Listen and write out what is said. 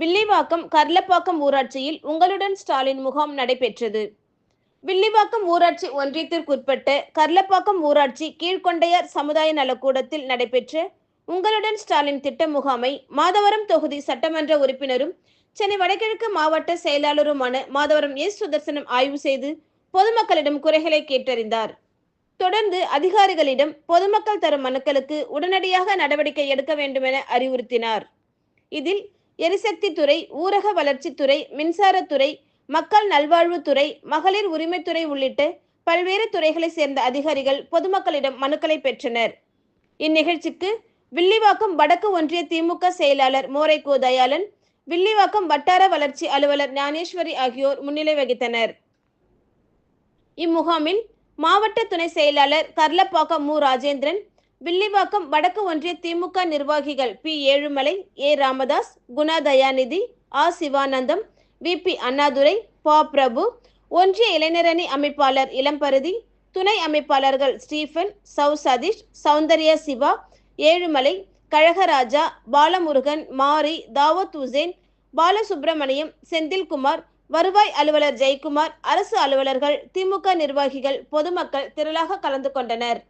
வில்லிவாக்கம் கர்லப்பாக்கம் ஊராட்சியில் உங்களுடன் ஸ்டாலின் முகாம் நடைபெற்றது. வில்லிவாக்கம் ஊராட்சி ஒன்றியத்திற்குட்பட்ட கர்லப்பாக்கம் ஊராட்சி கீழ்கொண்டையார் சமுதாய நலக்கூடத்தில் நடைபெற்ற உங்களுடன் ஸ்டாலின் திட்ட முகாமை மாதவரம் தொகுதி சட்டமன்ற உறுப்பினரும் சென்னை வடகிழக்கு மாவட்ட செயலாளருமான மாதவரம் எஸ். சுதர்சனம் ஆய்வு செய்து பொதுமக்களிடம் குறைகளை கேட்டறிந்தார். தொடர்ந்து அதிகாரிகளிடம் பொதுமக்கள் தரும் மனுக்களுக்கு உடனடியாக நடவடிக்கை எடுக்க வேண்டுமென அறிவுறுத்தினார். இதில் எரிசக்தி துறை ஊரக வளர்ச்சித்துறை மின்சாரத்துறை மக்கள் நல்வாழ்வுத்துறை மகளிர் உரிமைத்துறை உள்ளிட்ட பல்வேறு துறைகளை சேர்ந்த அதிகாரிகள் பொதுமக்களிடம் மனுக்களை பெற்றனர். இந்நிகழ்ச்சிக்கு வில்லிவாக்கம் வடக்கு ஒன்றிய திமுக செயலாளர் மோரைகோ தயாளன் வில்லிவாக்கம் வட்டார வளர்ச்சி அலுவலர் ஞானேஸ்வரி ஆகியோர் முன்னிலை வகித்தனர். இம்முகாமில் மாவட்ட துணை செயலாளர் கர்லப்பாக்கம் மு. ராஜேந்திரன் வில்லிவாக்கம் வடக்கு ஒன்றிய திமுக நிர்வாகிகள் பி. ஏழுமலை ஏ. ராமதாஸ் குணா தயாநிதி ஆ. சிவானந்தம் வி. பி. அண்ணாதுரை பா. பிரபு ஒன்றிய இளைஞரணி அமைப்பாளர் இளம்பருதி துணை அமைப்பாளர்கள் ஸ்டீஃபன் சௌ சதீஷ் சௌந்தர்ய சிவா ஏழுமலை கழகராஜா பாலமுருகன் மாரி தாவத் உசேன் பாலசுப்பிரமணியம் செந்தில்குமார் வருவாய் அலுவலர் ஜெயக்குமார் அரசு அலுவலர்கள் திமுக நிர்வாகிகள் பொதுமக்கள் திரளாக கலந்து கொண்டனர்.